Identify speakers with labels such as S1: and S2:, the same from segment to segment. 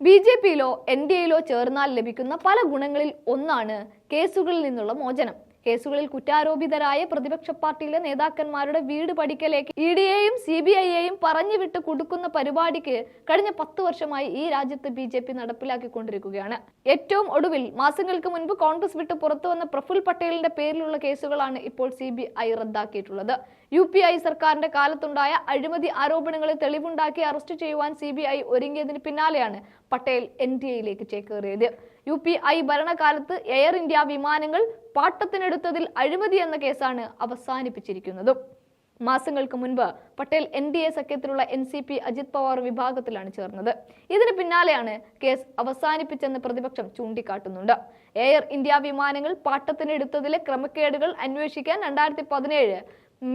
S1: B J പിയിലോ N D എയിലോ ചേർന്നാൽ ലഭിക്കുന്ന പല ഗുണങ്ങളിൽ ഒന്നാണ് കേസുകളിൽ നിന്നുള്ള മോചനം. കേസുകളിൽ കുറ്റാരോപിതരായ പ്രതിപക്ഷ പാർട്ടിയിലെ നേതാക്കന്മാരുടെ വീട് പഠിക്കലേക്ക് ഇ ഡിയെയും സി ബി ഐയെയും പറഞ്ഞു വിട്ട് കൊടുക്കുന്ന പരിപാടിക്ക് കഴിഞ്ഞ പത്ത് വർഷമായി ഈ രാജ്യത്ത് ബി ജെ പി നടപ്പിലാക്കിക്കൊണ്ടിരിക്കുകയാണ്. ഏറ്റവും ഒടുവിൽ മാസങ്ങൾക്ക് മുൻപ് കോൺഗ്രസ് വിട്ട് പുറത്തു വന്ന പ്രഫുൽ പട്ടേലിന്റെ പേരിലുള്ള കേസുകളാണ് ഇപ്പോൾ സി ബി ഐ റദ്ദാക്കിയിട്ടുള്ളത്. യു പി ഐ സർക്കാരിന്റെ കാലത്തുണ്ടായ അഴിമതി ആരോപണങ്ങളിൽ തെളിവുണ്ടാക്കി അറസ്റ്റ് ചെയ്യുവാൻ സി ബി ഐ ഒരുങ്ങിയതിന് പിന്നാലെയാണ് പട്ടേൽ എൻ ഡി എയിലേക്ക് ചേക്കേറിയത്. യു പി ഐ ഭരണകാലത്ത് എയർ ഇന്ത്യ വിമാനങ്ങൾ പാട്ടത്തിനെടുത്തതിൽ അഴിമതി എന്ന കേസാണ് അവസാനിപ്പിച്ചിരിക്കുന്നതും. മാസങ്ങൾക്ക് മുൻപ് Patel N D A സഖ്യത്തിലുള്ള N C P Ajit Pawar വിഭാഗത്തിലാണ് ചേർന്നത്. ഇതിന് പിന്നാലെയാണ് കേസ് അവസാനിപ്പിച്ചെന്ന് പ്രതിപക്ഷം ചൂണ്ടിക്കാട്ടുന്നുണ്ട്. എയർ ഇന്ത്യ വിമാനങ്ങൾ പാട്ടത്തിനെടുത്തതിലെ ക്രമക്കേടുകൾ അന്വേഷിക്കാൻ രണ്ടായിരത്തി പതിനേഴ്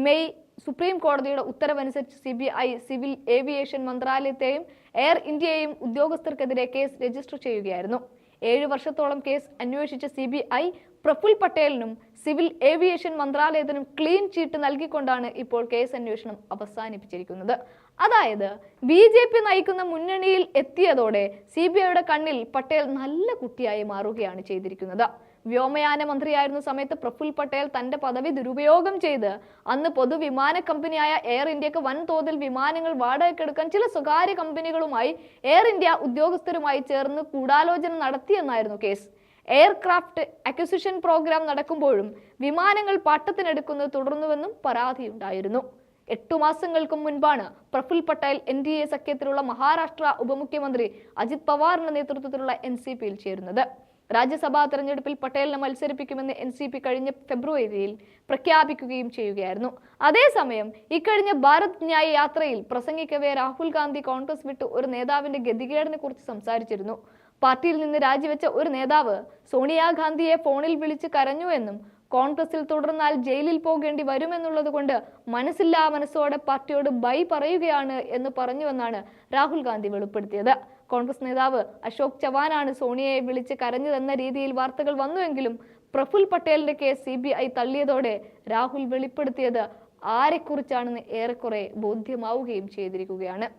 S1: മെയ് സുപ്രീം കോടതിയുടെ ഉത്തരവനുസരിച്ച് C B I civil aviation മന്ത്രാലയത്തെയും air ഇന്ത്യയെയും ഉദ്യോഗസ്ഥർക്കെതിരെ കേസ് രജിസ്റ്റർ ചെയ്യുകയായിരുന്നു. ഏഴു വർഷത്തോളം കേസ് അന്വേഷിച്ച സി ബി ഐ പ്രഫുൽ പട്ടേലിനും സിവിൽ ഏവിയേഷൻ മന്ത്രാലയത്തിനും ക്ലീൻ ചീട്ട് നൽകിക്കൊണ്ടാണ് ഇപ്പോൾ കേസ് അന്വേഷണം അവസാനിപ്പിച്ചിരിക്കുന്നത്. അതായത് ബി ജെ പി നയിക്കുന്ന മുന്നണിയിൽ എത്തിയതോടെ സി ബി ഐയുടെ കണ്ണിൽ പട്ടേൽ നല്ല കുട്ടിയായി മാറുകയാണ് ചെയ്തിരിക്കുന്നത്. വ്യോമയാന മന്ത്രിയായിരുന്ന സമയത്ത് പ്രഫുൽ പട്ടേൽ തന്റെ പദവി ദുരുപയോഗം ചെയ്ത് അന്ന് പൊതുവിമാന കമ്പനിയായ എയർ ഇന്ത്യയ്ക്ക് വൻതോതിൽ വിമാനങ്ങൾ വാടകയ്ക്കെടുക്കാൻ ചില സ്വകാര്യ കമ്പനികളുമായി എയർ ഇന്ത്യ ഉദ്യോഗസ്ഥരുമായി ചേർന്ന് ഗൂഢാലോചന നടത്തിയെന്നായിരുന്നു കേസ്. എയർക്രാഫ്റ്റ് അക്വിസിഷൻ പ്രോഗ്രാം നടക്കുമ്പോഴും വിമാനങ്ങൾ പാട്ടത്തിനെടുക്കുന്നത് തുടർന്നുവെന്നും പരാതിയുണ്ടായിരുന്നു. എട്ടു മാസങ്ങൾക്കും മുൻപാണ് Praful Patel N D A സഖ്യത്തിലുള്ള Maharashtra ഉപമുഖ്യമന്ത്രി അജിത് പവാറിന്റെ നേതൃത്വത്തിലുള്ള എൻ സി പിയിൽ ചേരുന്നത്. രാജ്യസഭാ തെരഞ്ഞെടുപ്പിൽ പട്ടേലിനെ മത്സരിപ്പിക്കുമെന്ന് എൻ സി പി കഴിഞ്ഞ ഫെബ്രുവരിയിൽ പ്രഖ്യാപിക്കുകയും ചെയ്യുകയായിരുന്നു. അതേസമയം ഇക്കഴിഞ്ഞ ഭാരത് ന്യായ് യാത്രയിൽ പ്രസംഗിക്കവേ രാഹുൽ ഗാന്ധി കോൺഗ്രസ് വിട്ട് ഒരു നേതാവിന്റെ ഗതികേടിനെ കുറിച്ച് സംസാരിച്ചിരുന്നു. പാർട്ടിയിൽ നിന്ന് രാജിവെച്ച ഒരു നേതാവ് സോണിയാഗാന്ധിയെ ഫോണിൽ വിളിച്ച് കരഞ്ഞു എന്നും കോൺഗ്രസിൽ തുടർന്നാൽ ജയിലിൽ പോകേണ്ടി വരുമെന്നുള്ളത് കൊണ്ട് മനസ്സില്ലാ മനസ്സോടെ പാർട്ടിയോട് ബൈ പറയുകയാണ് എന്ന് പറഞ്ഞുവെന്നാണ് രാഹുൽ ഗാന്ധി വെളിപ്പെടുത്തിയത്. കോൺഗ്രസ് നേതാവ് അശോക് ചവാനാണ് സോണിയയെ വിളിച്ച് കരഞ്ഞതെന്ന രീതിയിൽ വാർത്തകൾ വന്നുവെങ്കിലും പ്രഫുൽ പട്ടേലിന്റെ കേസ് സി ബി ഐ തള്ളിയതോടെ രാഹുൽ വെളിപ്പെടുത്തിയത് ആരെക്കുറിച്ചാണെന്ന് ഏറെക്കുറെ ബോധ്യമാവുകയും ചെയ്തിരിക്കുകയാണ്.